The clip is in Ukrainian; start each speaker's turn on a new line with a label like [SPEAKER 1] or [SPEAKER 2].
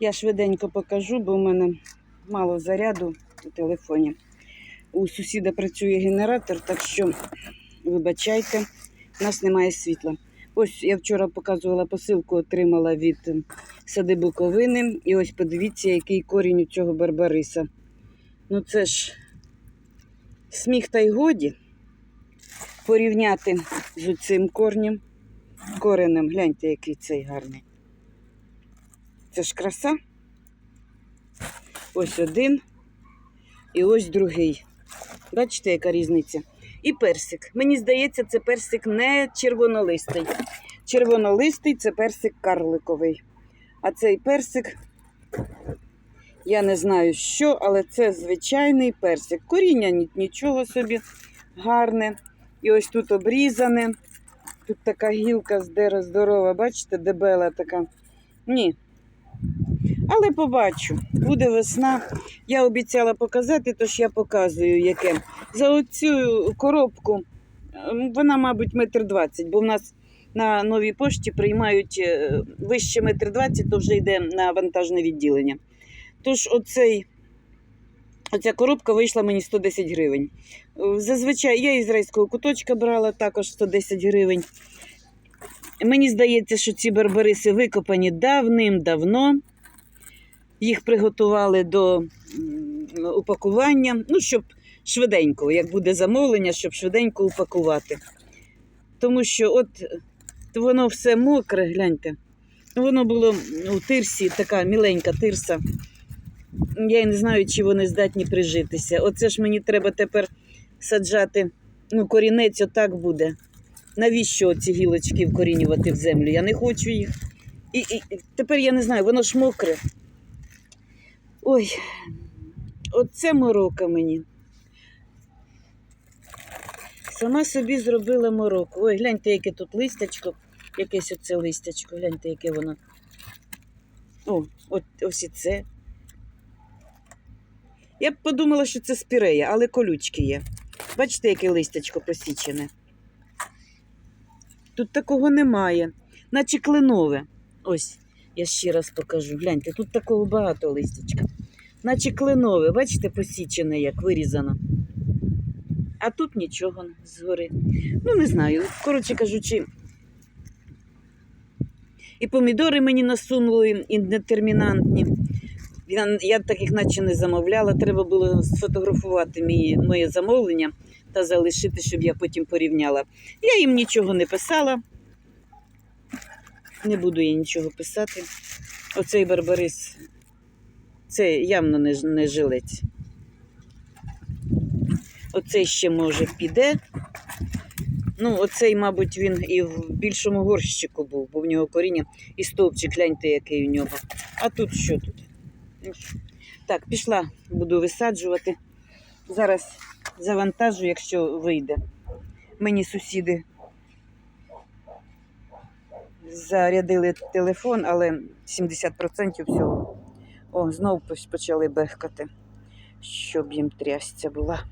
[SPEAKER 1] Я швиденько покажу, бо в мене мало заряду у телефоні. У сусіда працює генератор, так що вибачайте, у нас немає світла. Ось я вчора показувала посилку, отримала від е, сади Буковини. І ось подивіться, який корінь у цього барбариса. Ну це ж сміх та й годі порівняти з цим корнем. Коренем. Гляньте, який цей гарний. Це ж краса. Ось один і ось другий. Бачите, яка різниця? І персик. Мені здається, це персик не червонолистий. Червонолистий це персик карликовий. А цей персик, я не знаю що, але це звичайний персик. Коріння нічого собі гарне. І ось тут обрізане. Тут така гілка здера здорова, бачите, дебела така. Ні. Але побачу, буде весна. Я обіцяла показати, тож я показую, яке. За оцю коробку, вона, мабуть, метр двадцять, бо в нас на новій пошті приймають е, вище метр двадцять, то вже йде на вантажне відділення. Тож оцей, оця коробка вийшла мені 110 гривень. Зазвичай я із райського куточка брала також 110 гривень. Мені здається, що ці барбариси викопані давним-давно. Їх приготували до упакування, ну, щоб швиденько, як буде замовлення, щоб швиденько упакувати. Тому що от воно все мокре, гляньте. Воно було у тирсі, така міленька тирса. Я й не знаю, чи вони здатні прижитися. Оце ж мені треба тепер саджати, ну, корінець отак буде. Навіщо ці гілочки вкорінювати в землю? Я не хочу їх. І і тепер я не знаю, воно ж мокре. Ой, оце морока мені. Сама собі зробила мороку. Ой, гляньте, яке тут листячко, якесь оце листячко, гляньте, яке воно. О, от ось і це. Я б подумала, що це спірея, але колючки є. Бачите, яке листячко посічене. Тут такого немає, наче кленове. Ось, я ще раз покажу. Гляньте, тут такого багато листячка. Наче кленове, бачите, посічене, як вирізано. А тут нічого згори. Ну, не знаю. Коротше кажучи, і помідори мені насунули інdeтермінантні. Я, я таких наче не замовляла. Треба було сфотографувати мій, моє замовлення та залишити, щоб я потім порівняла. Я їм нічого не писала. Не буду я нічого писати. Оцей барбарис це явно не, не жилець. Оцей ще може піде. Ну, оцей, мабуть, він і в більшому горщику був, бо в нього коріння і стовпчик, гляньте, який у нього. А тут що тут? Так, пішла, буду висаджувати. Зараз завантажу, якщо вийде. Мені сусіди зарядили телефон, але 70% всього. О, знову почали бехкати, щоб їм трясця була.